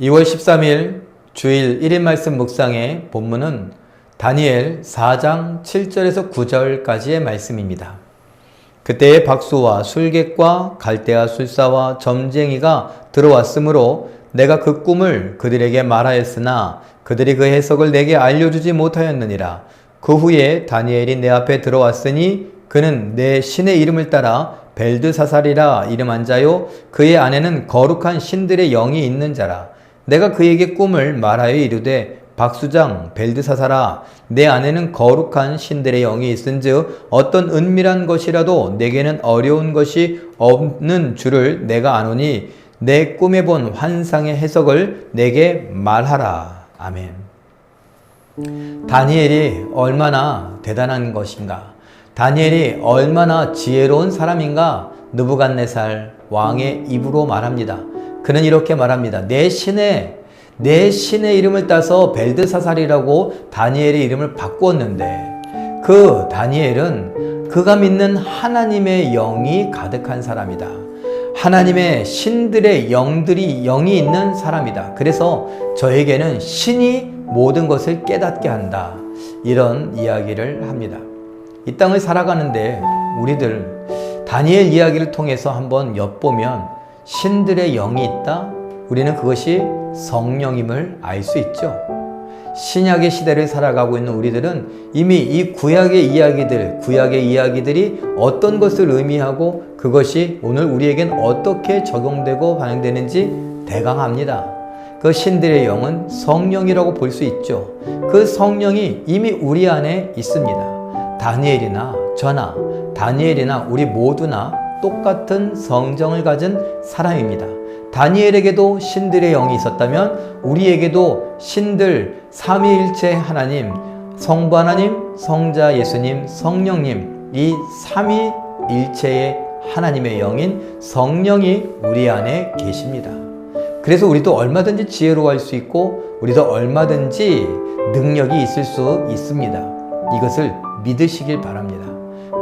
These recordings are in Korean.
2월 13일 주일 1인 말씀 묵상의 본문은 다니엘 4장 7절에서 9절까지의 말씀입니다. 그때의 박수와 술객과 갈대아 술사와 점쟁이가 들어왔으므로 내가 그 꿈을 그들에게 말하였으나 그들이 그 해석을 내게 알려주지 못하였느니라. 그 후에 다니엘이 내 앞에 들어왔으니 그는 내 신의 이름을 따라 벨드사살이라 이름한 자요 그의 안에는 거룩한 신들의 영이 있는 자라 내가 그에게 꿈을 말하여 이르되 박수장 벨드사살아 내 안에는 거룩한 신들의 영이 있은즉 어떤 은밀한 것이라도 내게는 어려운 것이 없는 줄을 내가 아노니 내 꿈에 본 환상의 해석을 내게 말하라. 아멘. 다니엘이 얼마나 대단한 것인가? 다니엘이 얼마나 지혜로운 사람인가? 느부갓네살 왕의 입으로 말합니다. 그는 이렇게 말합니다. 내 신의 내 신의 이름을 따서 벨드사살이라고 다니엘의 이름을 바꾸었는데 그 다니엘은 그가 믿는 하나님의 영이 가득한 사람이다. 하나님의 신들의 영들이 영이 있는 사람이다. 그래서 저에게는 신이 모든 것을 깨닫게 한다. 이런 이야기를 합니다. 이 땅을 살아가는데 우리들 다니엘 이야기를 통해서 한번 엿보면 신들의 영이 있다? 우리는 그것이 성령임을 알 수 있죠. 신약의 시대를 살아가고 있는 우리들은 이미 이 구약의 이야기들, 구약의 이야기들이 어떤 것을 의미하고 그것이 오늘 우리에겐 어떻게 적용되고 반영되는지 대강합니다. 그 신들의 영은 성령이라고 볼 수 있죠. 그 성령이 이미 우리 안에 있습니다. 다니엘이나 저나 다니엘이나 우리 모두나 똑같은 성정을 가진 사람입니다. 다니엘에게도 신들의 영이 있었다면 우리에게도 신들 삼위일체 하나님, 성부 하나님, 성자 예수님, 성령님 이 삼위일체의 하나님의 영인 성령이 우리 안에 계십니다. 그래서 우리도 얼마든지 지혜로워할 수 있고 우리도 얼마든지 능력이 있을 수 있습니다. 이것을 믿으시길 바랍니다.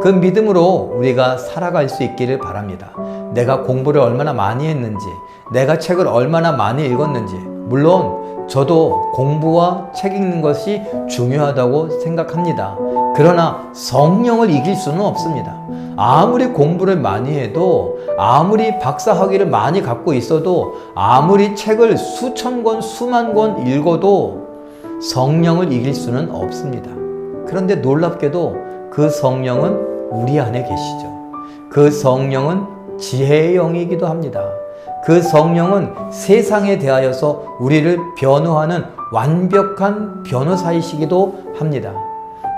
그 믿음으로 우리가 살아갈 수 있기를 바랍니다. 내가 공부를 얼마나 많이 했는지, 내가 책을 얼마나 많이 읽었는지, 물론 저도 공부와 책 읽는 것이 중요하다고 생각합니다. 그러나 성령을 이길 수는 없습니다. 아무리 공부를 많이 해도, 아무리 박사 학위를 많이 갖고 있어도, 아무리 책을 수천 권, 수만 권 읽어도 성령을 이길 수는 없습니다. 그런데 놀랍게도 그 성령은 우리 안에 계시죠. 그 성령은 지혜의 영이기도 합니다. 그 성령은 세상에 대하여서 우리를 변호하는 완벽한 변호사이시기도 합니다.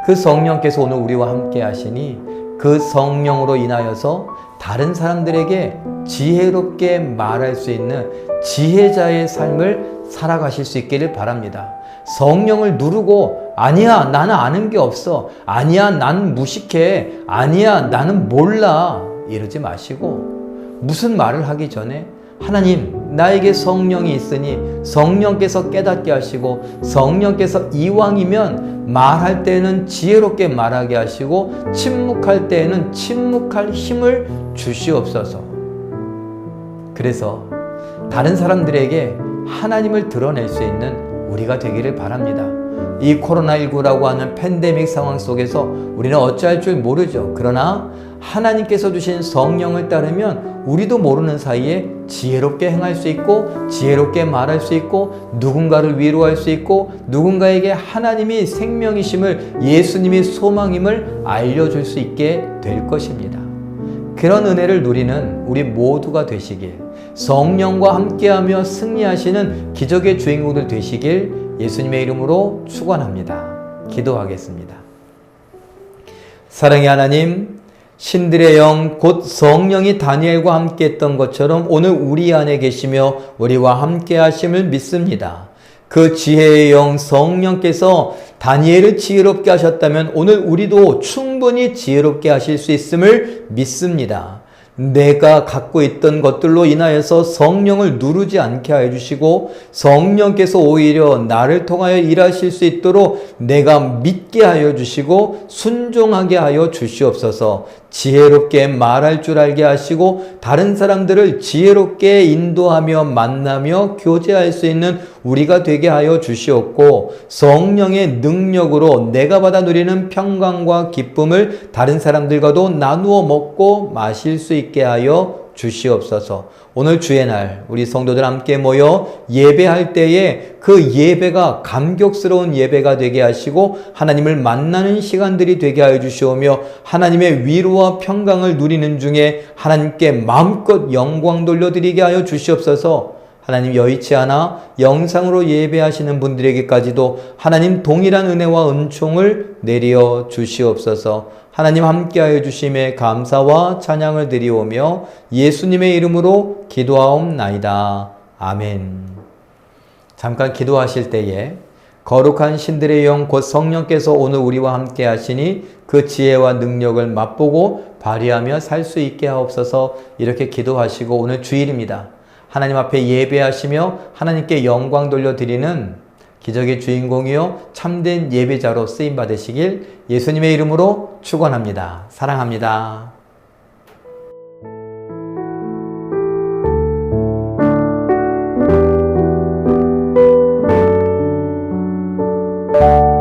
그 성령께서 오늘 우리와 함께 하시니 그 성령으로 인하여서 다른 사람들에게 지혜롭게 말할 수 있는 지혜자의 삶을 살아가실 수 있기를 바랍니다. 성령을 누르고 아니야 나는 아는 게 없어. 아니야 나는 무식해. 아니야 나는 몰라. 이러지 마시고 무슨 말을 하기 전에 하나님 나에게 성령이 있으니 성령께서 깨닫게 하시고 성령께서 이왕이면 말할 때는 지혜롭게 말하게 하시고 침묵할 때에는 침묵할 힘을 주시옵소서. 그래서 다른 사람들에게 하나님을 드러낼 수 있는 우리가 되기를 바랍니다. 이 코로나19라고 하는 팬데믹 상황 속에서 우리는 어찌할 줄 모르죠. 그러나 하나님께서 주신 성령을 따르면 우리도 모르는 사이에 지혜롭게 행할 수 있고 지혜롭게 말할 수 있고 누군가를 위로할 수 있고 누군가에게 하나님이 생명이심을 예수님이 소망임을 알려줄 수 있게 될 것입니다. 그런 은혜를 누리는 우리 모두가 되시길 성령과 함께하며 승리하시는 기적의 주인공들 되시길 예수님의 이름으로 축원합니다. 기도하겠습니다. 사랑의 하나님, 신들의 영, 곧 성령이 다니엘과 함께 했던 것처럼 오늘 우리 안에 계시며 우리와 함께 하심을 믿습니다. 그 지혜의 영 성령께서 다니엘을 지혜롭게 하셨다면 오늘 우리도 충분히 지혜롭게 하실 수 있음을 믿습니다. 내가 갖고 있던 것들로 인하여서 성령을 누르지 않게 하여 주시고 성령께서 오히려 나를 통하여 일하실 수 있도록 내가 믿게 하여 주시고 순종하게 하여 주시옵소서. 지혜롭게 말할 줄 알게 하시고 다른 사람들을 지혜롭게 인도하며 만나며 교제할 수 있는 우리가 되게 하여 주시옵고 성령의 능력으로 내가 받아 누리는 평강과 기쁨을 다른 사람들과도 나누어 먹고 마실 수 있게 하여 주시옵소서. 오늘 주의 날 우리 성도들 함께 모여 예배할 때에 그 예배가 감격스러운 예배가 되게 하시고 하나님을 만나는 시간들이 되게 하여 주시오며 하나님의 위로와 평강을 누리는 중에 하나님께 마음껏 영광 돌려드리게 하여 주시옵소서. 하나님 여의치 않아 영상으로 예배하시는 분들에게까지도 하나님 동일한 은혜와 은총을 내려 주시옵소서. 하나님 함께하여 주심에 감사와 찬양을 드리오며 예수님의 이름으로 기도하옵나이다. 아멘. 잠깐 기도하실 때에 거룩한 신들의 영 곧 성령께서 오늘 우리와 함께 하시니 그 지혜와 능력을 맛보고 발휘하며 살 수 있게 하옵소서 이렇게 기도하시고 오늘 주일입니다. 하나님 앞에 예배하시며 하나님께 영광 돌려드리는 기적의 주인공이요 참된 예배자로 쓰임 받으시길 예수님의 이름으로 축원합니다. 사랑합니다. thank